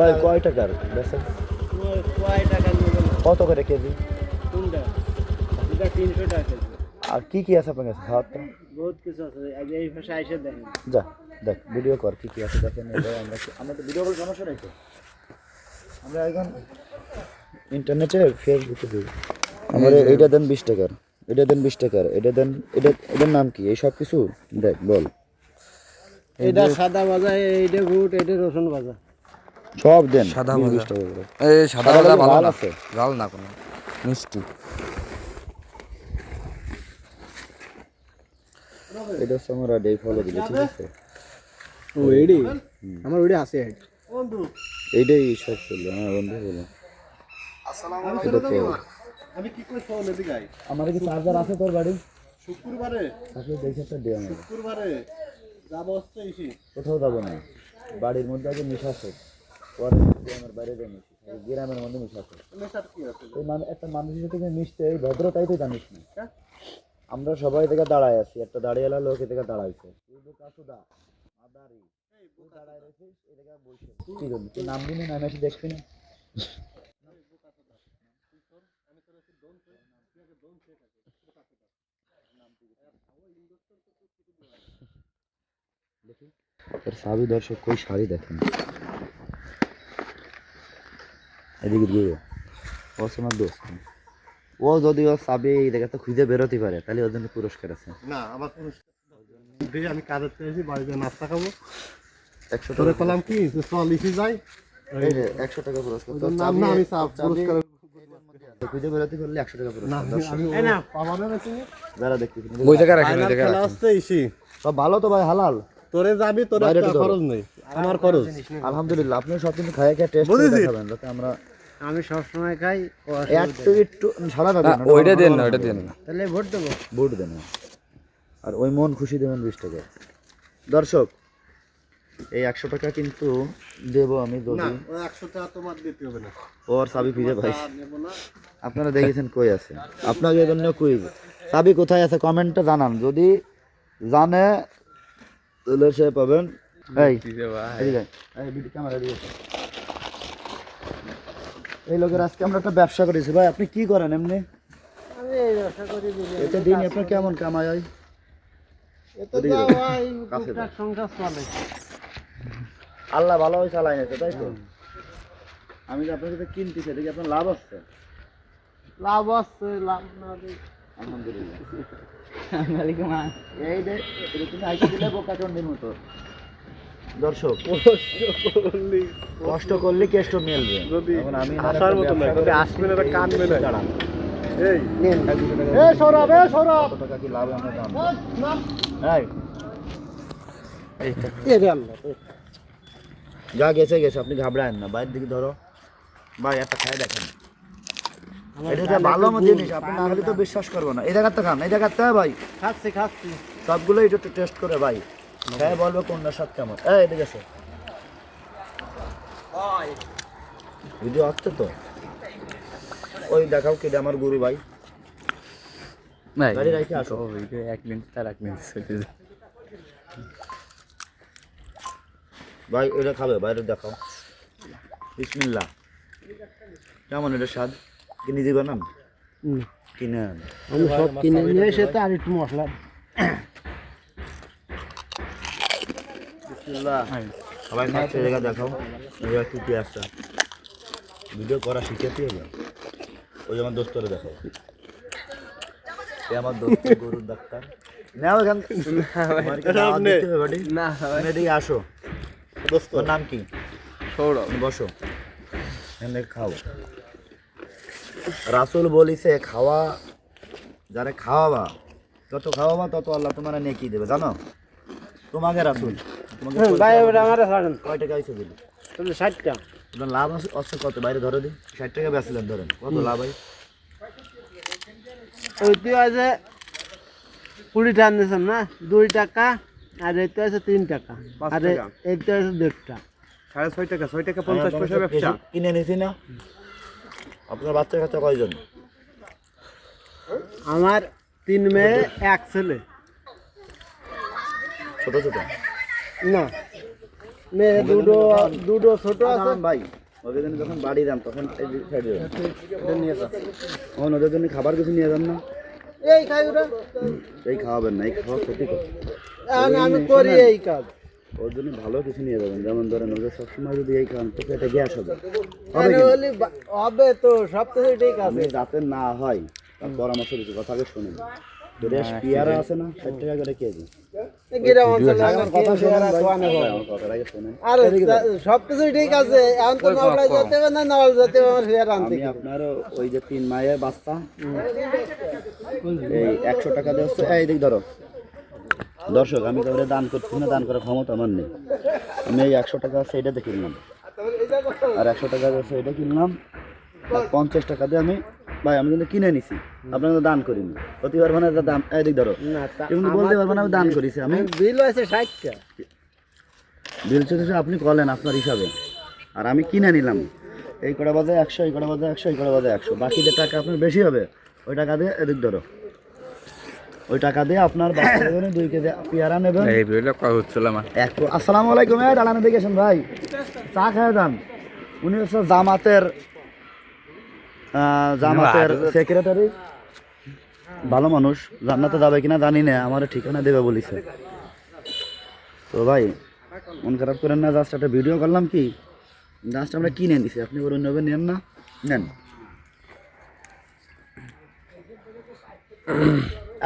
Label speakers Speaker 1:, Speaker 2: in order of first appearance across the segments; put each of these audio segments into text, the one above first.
Speaker 1: ভাই কয় টাকার বেচেন?
Speaker 2: কয় টাকা
Speaker 1: কত করে কেজি?
Speaker 2: কোনটা এটা তিনশো টাকা
Speaker 1: আর কি কি আছে আপনার কাছে? খাওয়ার তো
Speaker 2: বহুত কিছু আছে। আজ এই ভাষায় এসে দেখেন।
Speaker 1: যা দেখ ভিডিও কর কি কি আছে দেখেন আমরা আমরা তো ভিডিও করে সমস্যা নেই তো। আমরা এখন ইন্টারনেটে ফেসবুকে দিই। আমার এইটা দেন বিশ টাকার এটা দেন বিশ টাকার এটা দেন এটা এটার নাম কি? এই সব কিছু? দেখ বল।
Speaker 2: এটা সাদা ভাজা এইটা বুট এটা রসুন ভাজা।
Speaker 1: সব দেন
Speaker 3: সাদা ভাজা। এই সাদা ভাজা ভালো না।
Speaker 1: আছে?
Speaker 3: লাল না কোনো। মিষ্টি।
Speaker 1: এটা হচ্ছে আমার ডে ফলো দিলে ঠিক আছে?
Speaker 2: ও এডি? আমার ওইটা আছে।
Speaker 1: এইটাই সব হ্যাঁ বন্ধু বলো। তো-
Speaker 4: আমি কি করে ফোন এদিকে আই?
Speaker 1: আমার কি চার্জার আছে তোর বাড়ি?
Speaker 4: শুক্রবারে।
Speaker 1: দেখে একটা দে আমার
Speaker 4: শুক্রবারে। যাব হচ্ছে ইসি
Speaker 1: কোথাও যাব না। বাড়ির মধ্যে আগে মিশাছে পরে আমার বাইরে মিশি গ্রামের মধ্যে
Speaker 4: আছে।
Speaker 1: ওই মানে একটা মানুষের সাথে মিশতে এই ভদ্রতাই তো জানিস না। আমরা সবাই থেকে দাঁড়ায় আছি একটা দাঁড়িয়েলা লোক এদিকে দাঁড়াইছে। তুই কাসুদা আদারি দাঁড়ায় রয়েছিস এদিকে বসে। কি করবি? তুই নামবি না নামে এসে দেখবি না। সাবি দর্শক কই শাড়ি দেখেন এদিকে দিয়ে ও। তোমার দোস্ত। ও যদি ও সাবি এই জায়গাতে খুঁজে বেরোতে পারে তাহলে ওর জন্য পুরস্কার আছে।
Speaker 4: না আমার কোনো আমি কাজের পেয়েছি বাড়িতে নাস্তা খাব।
Speaker 1: একশো টাকা।
Speaker 4: পেলাম কি? চল ইসি যাই।
Speaker 1: একশো টাকা পুরস্কার।
Speaker 4: নাম না আমি পুরস্কার
Speaker 1: খুঁজে বেরোতে পারলে একশো টাকা পুরস্কার যারা দেখতে
Speaker 3: ওই রাখেন ওই রাখেন।
Speaker 1: সব ভালো তো ভাই হালাল।
Speaker 4: তোরে যাবি তোর। খরচ নেই। আমার খরচ?
Speaker 1: আলহামদুলিল্লাহ আপনি সব কিন্তু খাই খেয়ে টেস্ট করে দেখাবেন যাতে আমরা
Speaker 2: আমি সবসময় খাই ও
Speaker 1: একটু একটু সারা
Speaker 3: না,
Speaker 1: দেবেন
Speaker 3: ওইটা দেন না ওইটা দেন না।
Speaker 2: তাহলে ভোট দেবো।
Speaker 1: বুট দেন আর ওই মন খুশি দেবেন বিশ টাকা। দর্শক এই একশো টাকা কিন্তু দেবো আমি
Speaker 4: না
Speaker 1: যদি
Speaker 4: একশো টাকা তোমার দিতে হবে না।
Speaker 1: ওর চাবি খুঁজে পাই।
Speaker 4: আর না।
Speaker 1: আপনারা দেখেছেন কই আছে। আপনাকে জন্য কুইজ চাবি কোথায় আছে কমেন্টে জানান। যদি জানে তাহলে সে পাবেন এই এই ভিডিও ক্যামেরা দিয়ে। এই লোকের আজকে আমরা একটা ব্যবসা করেছি ভাই আপনি কি করেন এমনি?
Speaker 2: আমি এই ব্যবসা করি বুঝি
Speaker 1: এটা দিন আপনার কেমন কামাই হয়।
Speaker 2: হয়
Speaker 1: আল্লাহ ভালো হয় চালাই নিতে তাই তো? আমি যে আপনার কাছে কিনতেছি দেখি আপনার লাভ আসছে
Speaker 2: লাভ আছে লাভ না দিই
Speaker 1: আলহামদুলিল্লাহ। এই যে তুমি আইসা দিলে বোকা চন্ডির মতো। দর্শক কষ্ট করলে কেষ্ট মিলবে।
Speaker 4: যদি
Speaker 1: আমি
Speaker 4: আসার মতো নয় যদি আসবে না কানবে না
Speaker 1: দাঁড়ান।
Speaker 4: এই সৌরভ এ সৌরভ।
Speaker 1: টাকা কি লাভ আমরা জানব এই।
Speaker 2: এ রে
Speaker 1: যা গেছে গেছে আপনি ঘাবড়ায়েন না। বাইরের দিকে ধরো। ভাই একটা খাই দেখেন। এটা ভালো জিনিস আপনি না হলে তো বিশ্বাস করব না। এই জায়গাতে খান এই জায়গাতে ভাই।
Speaker 2: খাচ্ছি খাচ্ছি।
Speaker 1: সবগুলো এটা একটু টেস্ট করে ভাই। হ্যাঁ বলব কোনটা স্বাদ কেমন? এই এদিকে এসো। ভিডিও আসছে তো? ওই দেখাও কেটে আমার গুরু ভাই।
Speaker 3: নাই
Speaker 1: গাড়ি রাখে আসো।
Speaker 3: ভিডিও এক মিনিট তার এক মিনিট
Speaker 1: ভাই এটা খাবে বাইরে দেখাও। বিসমিল্লাহ। কেমন এটা স্বাদ? কি নিজে বানান
Speaker 2: হুম।
Speaker 1: কিনে আন
Speaker 2: আমি সব কিনে নিয়ে এসে তো আর একটু মশলা।
Speaker 1: সবাই খাচ্ছে জায়গা দেখাও। জায়গা কি কি ভিডিও করা শিখেছি ওই আমার দোস্তরে দেখাও। এ আমার দোস্ত গরুর ডাক্তার। নাও এখান থেকে। তোমার কি দাওয়াত দিতে হবে বাড়ি?
Speaker 2: না
Speaker 1: এদিকে আসো।
Speaker 4: দোস্ত।
Speaker 1: নাম কি?
Speaker 3: সৌরভ।
Speaker 1: বসো। এখানে খাও। রাসুল বলিছে খাওয়া যারা খাওয়াবা যত খাওয়াবা তত আল্লাহ তোমার নেকি দেবে। জানো? তোমাকে রাসুল।
Speaker 2: ভাই ওটা আমার ছাড়েন
Speaker 1: কয় টাকা দিলি?
Speaker 2: ষাটটা
Speaker 1: তোমার লাভ আছে কত? বাইরে ধরো দিন ষাট টাকা বেচলেন ধরেন। কত লাভ হয়?
Speaker 2: ওই তুই আছে কুড়ি টাকা না? দুই টাকা আর এইটা আছে তিন টাকা। আর আছে দেড়টা
Speaker 4: সাড়ে ছয় টাকা ছয় টাকা
Speaker 1: পঞ্চাশ পয়সা ব্যবসা। কিনে নিছি না? আপনার বাচ্চা কাচ্চা কয়জন?
Speaker 2: আমার তিন মেয়ে এক ছেলে।
Speaker 1: ছোট ছোট?
Speaker 2: না। মেয়ে দুটো দুটো ছোট আছে।
Speaker 1: ভাই ওদের জন্য যখন বাড়ি যান তখন এই যে সাইডে যান। তখন ওদের জন্য খাবার কিছু নিয়ে যান না।
Speaker 2: এই খাই ওরা।
Speaker 1: এই খাওয়াবেন না এই খাওয়া ক্ষতি
Speaker 2: আমি করি এই কাজ।
Speaker 1: ওর জন্য ভালো কিছু নিয়ে যাবেন। যেমন ধরেন ওদের সবসময় যদি এই খান তো পেটে গ্যাস হবে।
Speaker 2: বা- হবে তো সব কিছু ঠিক
Speaker 1: আপনি
Speaker 2: আছে
Speaker 1: যাতে না হয় তার পরামর্শ দিচ্ছি কথা আগে শোনেন। পেয়ারা আছে না ষাট টাকা করে কেজি। ওই যে তিন মায়ের বাচ্চা এই একশো টাকা দিয়ে হচ্ছে এই দিক ধরো। দর্শক আমি তো দান করছি না দান করার ক্ষমতা আমার নেই। আমি এই একশো টাকা আছে এটা কিনলাম। আর একশো টাকা আছে এটা কিনলাম। পঞ্চাশ টাকা দিয়ে আমি ভাই আমি কিন্তু কিনে নিছি। আপনাকে তো দান করিনি প্রতি পারব না এটা দাম এই দিক ধরো।
Speaker 2: না তা
Speaker 1: তুমি বলতে পারব না আমি দান করেছি আমি।
Speaker 2: বিল আছে ষাটটা।
Speaker 1: বিল চলছে আপনি করলেন আপনার হিসাবে। আর আমি কিনে নিলাম। এই কটা বাজে একশো এই কটা বাজে একশো এই কটা বাজে একশো। বাকি যে টাকা আপনার বেশি হবে। ওই টাকা দিয়ে এদিক ধরো। ওই টাকা দিয়ে আপনার জন্য দুই কেজি পেয়ারা নেবেন।
Speaker 3: এই হচ্ছিল আমার?
Speaker 1: এক আসসালামু আলাইকুম এই দাঁড়ানো দেখেছেন ভাই। চা খেয়ে যান। উনি হচ্ছে জামাতের জামাতের সেক্রেটারি ভালো মানুষ জান্নাতে যাবে কিনা জানি না আমার ঠিকানা দেবে বলিছে। তো ভাই মন খারাপ করেন না জাস্ট একটা ভিডিও করলাম কি? জাস্ট আমরা কিনে নিছি আপনি বলুন নেবেন নেন না? নেন।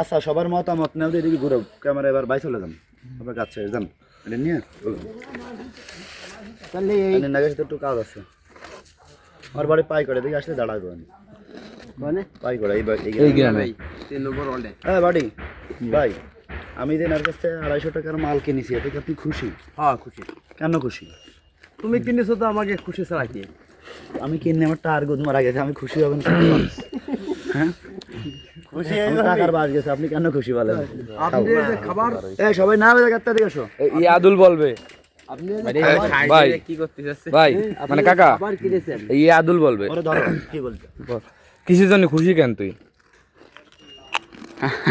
Speaker 1: আচ্ছা সবার মতামত নেও তো এদিকে ঘুরো ক্যামেরা এবার বাই চলে যান। আপনার কাছে যান এটা নিয়ে বলুন।
Speaker 2: তাহলে এই
Speaker 1: নাগের একটু কাজ আছে। আমার বাড়ি পাই করে দেখি আসলে দাঁড়াবো আমি
Speaker 2: মানে
Speaker 1: পাই করে এই এই গ্রামে। হ্যাঁ বাড়ি ভাই আমি কাছে আড়াইশো টাকার মাল কিনেছি এতে আপনি খুশি
Speaker 4: হ্যাঁ খুশি
Speaker 1: কেন খুশি
Speaker 4: তুমি কিনেছো তো আমাকে খুশি ছাড়া কি
Speaker 1: আমি কিনে আমার টার গুদ মারা গেছে আমি খুশি হবেন হ্যাঁ
Speaker 4: খুশি
Speaker 1: টাকার বাস গেছে আপনি কেন খুশি বলেন
Speaker 4: আপনি খাবার
Speaker 1: এই সবাই না বেজা গাড়িতে দিকে এসো
Speaker 3: ই আদুল বলবে
Speaker 2: আপনি
Speaker 3: ভাই কি করতে যাচ্ছে ভাই মানে কাকা
Speaker 2: আবার কিনেছেন
Speaker 3: ই আদুল বলবে। কিসের জন্য খুশি কেন তুই?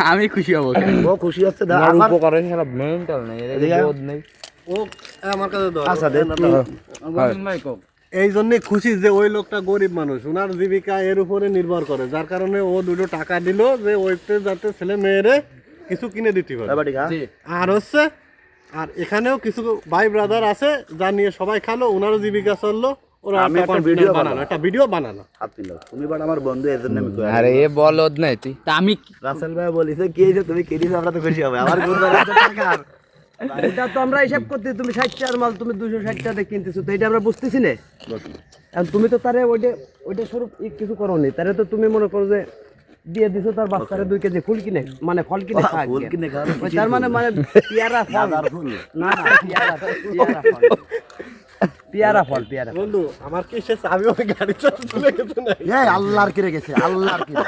Speaker 3: আমি খুশি হব
Speaker 1: ও খুশি হচ্ছে দা-
Speaker 3: আমার
Speaker 1: আমার
Speaker 3: উপকারে মেন্টাল নেই এর বোধ নেই।
Speaker 4: ও আমার কাছে দাও
Speaker 1: আচ্ছা দেখ
Speaker 4: এই জন্যই খুশি যে ওই লোকটা গরিব মানুষ ওনার জীবিকা এর উপরে নির্ভর করে যার কারণে ও দুটো টাকা দিল যে ওইতে যাতে ছেলে মেয়েরে কিছু কিনে দিতে পারে। আর হচ্ছে আর এখানেও কিছু ভাই ব্রাদার আছে যা নিয়ে সবাই খালো ওনারও জীবিকা চলল ওরা
Speaker 1: আমি
Speaker 4: একটা ভিডিও বানানো একটা ভিডিও বানানো
Speaker 1: তুমি বাট আমার বন্ধু এর জন্য আমি
Speaker 3: আরে এ বলদ নাই তুই। তা আমি
Speaker 1: রাসেল ভাই বলিছে কি যে তুমি কিনেছো আমরা তো খুশি হবে। আমার গুণ টাকা
Speaker 2: এটা তো আমরা হিসাব করতে তুমি ষাট টাকার মাল তুমি দুশো ষাট টাকা কিনতেছো তো এটা আমরা বুঝতেছি না। তুমি তো তারে ওইটা ওইটা স্বরূপ কিছু করো নি তারে তো তুমি মনে করো যে দিয়ে দিছো তার বাচ্চারে দুই কেজি ফুল কিনে মানে ফল কিনে খাক
Speaker 1: ফুল কিনে
Speaker 2: তার মানে মানে পেয়ারা ফল। না না পেয়ারা পেয়ারা ফল। পেয়ারা ফল পেয়ারা
Speaker 4: বন্ধু আমার কি সে চাবি ওই গাড়ি চলে গেছে না?
Speaker 1: এই আল্লাহর কিরে গেছে আল্লাহর কিরে।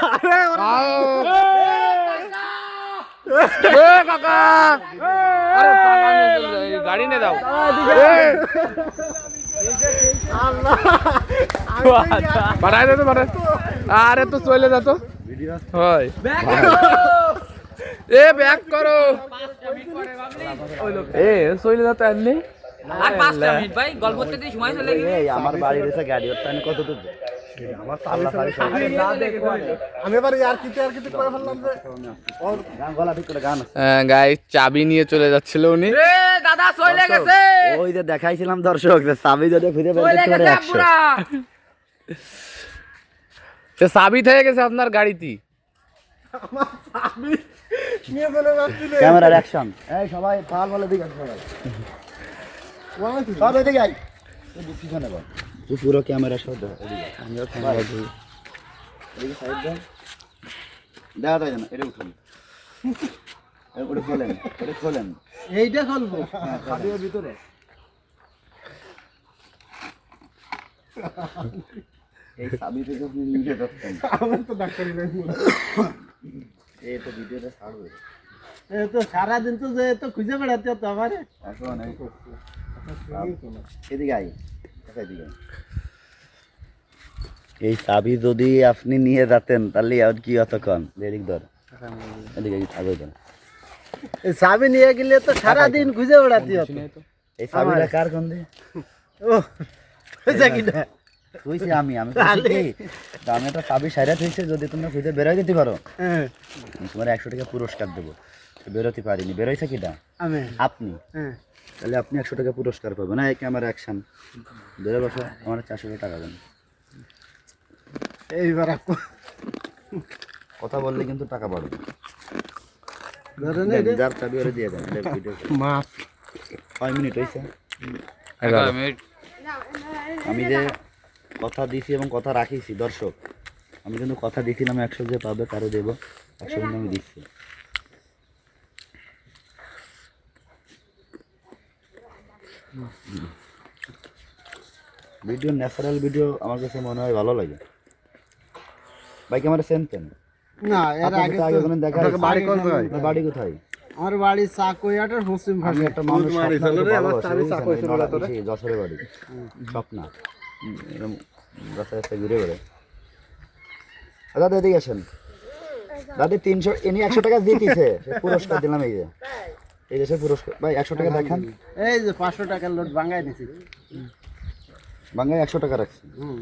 Speaker 3: এ কাকা। আরে গাড়ি দাও বাড়াই দে তো বাড়াই আরে তো চলে যা তো। হয়। এ ব্যাক করো। এ যা
Speaker 1: আমার বাড়ির এসে গাড়ি কত দূর
Speaker 3: চাবি নিয়ে চলে যাচ্ছিল উনি।
Speaker 5: দাদা চলে গেছে।
Speaker 1: ওই যে দেখাইছিলাম দর্শক যে চাবি যদি খুঁজে বের
Speaker 5: চলে
Speaker 1: করতে পারে
Speaker 5: গেছে
Speaker 1: একশো
Speaker 5: পুরা
Speaker 3: সে চাবি থেকে গেছে আপনার গাড়িতে।
Speaker 1: ক্যামেরার অ্যাকশন এই সবাই পাল বলে দিকে সবাই। সব এদিকে আই পিছনে বল তুই পুরো ক্যামেরা সব আমিও ক্যামেরা দিই এদিকে সাইড দেন দেখা যায় না এটা উঠুন। ওটা খোলেন ওটা খোলেন।
Speaker 2: এইটা খুলবো?
Speaker 1: খাদিয়ার ভিতরে? এই চাবি থেকে আপনি নিয়ে যাচ্ছেন
Speaker 4: আমার তো ডাক্তারি নাই
Speaker 1: এই তো ভিডিওটা ছাড়বে।
Speaker 2: এ তো সারাদিন তো যে তো খুঁজে বেড়াতে হতো আমারে।
Speaker 1: আসুন এই এদিকে আই আচ্ছা, এদিকে আই। এই চাবি যদি আপনি নিয়ে যেতেন তাহলে আর কি হতো কন এদিক ধর এদিকে এই চাবি ধর।
Speaker 2: এই চাবি নিয়ে গেলে তো সারাদিন খুঁজে বেড়াতে হতো।
Speaker 1: এই চাবিটা কার কোন দিয়ে
Speaker 2: ও হয়েছে কি না
Speaker 1: কইছি আমি আমি আমি একটা চাবি সাইরা থইছে যদি তুমি খুঁজে বেরোয় দিতে পারো।
Speaker 2: হ্যাঁ।
Speaker 1: আমি তোমার একশো টাকা পুরস্কার দেবো। বেরোতে পারিনি। বেরোইছে কিটা?
Speaker 2: আমি।
Speaker 1: আপনি?
Speaker 2: হ্যাঁ।
Speaker 1: তাহলে আপনি একশো টাকা পুরস্কার পাবেন। না এই ক্যামেরা অ্যাকশন বেরো বসো আমার চারশো টাকা দেন।
Speaker 2: এইবার আপু-
Speaker 1: কথা বললে কিন্তু টাকা বাড়বে যার চাবি ওরে দিয়ে দেন। কয় মিনিট হয়েছে আমি যে কথা দিছি এবং কথা রাখিছি দর্শক। আমি কিন্তু কথা দিছিলাম একশো যে পাবে কারও দেবো। একশো কিন্তু আমি দিচ্ছি। ভিডিও ন্যাচারাল ভিডিও আমার কাছে মনে হয় ভালো লাগে। বাইক আমার সেন কেন?
Speaker 2: না এর আগে
Speaker 1: আগে কোনো দেখা
Speaker 4: বাড়ি
Speaker 1: কোথায়?
Speaker 2: আমার বাড়ি চাকুইয়াটার ভাষা
Speaker 1: একটা মানুষ যশোরের বাড়ি স্বপ্না। রাস্তায় ঘুরে দাদা এদিকে আসেন। দাদি তিনশো ইনি একশো টাকা দিয়ে দিছে। পুরস্কার দিলাম এই যে। এই দেশে পুরস্কার। ভাই একশো টাকা দেখান।
Speaker 2: এই যে পাঁচশো টাকার লোট বাঙ্গাই নিছি
Speaker 1: বাঙ্গাই একশো টাকা রাখছি।
Speaker 2: হুম।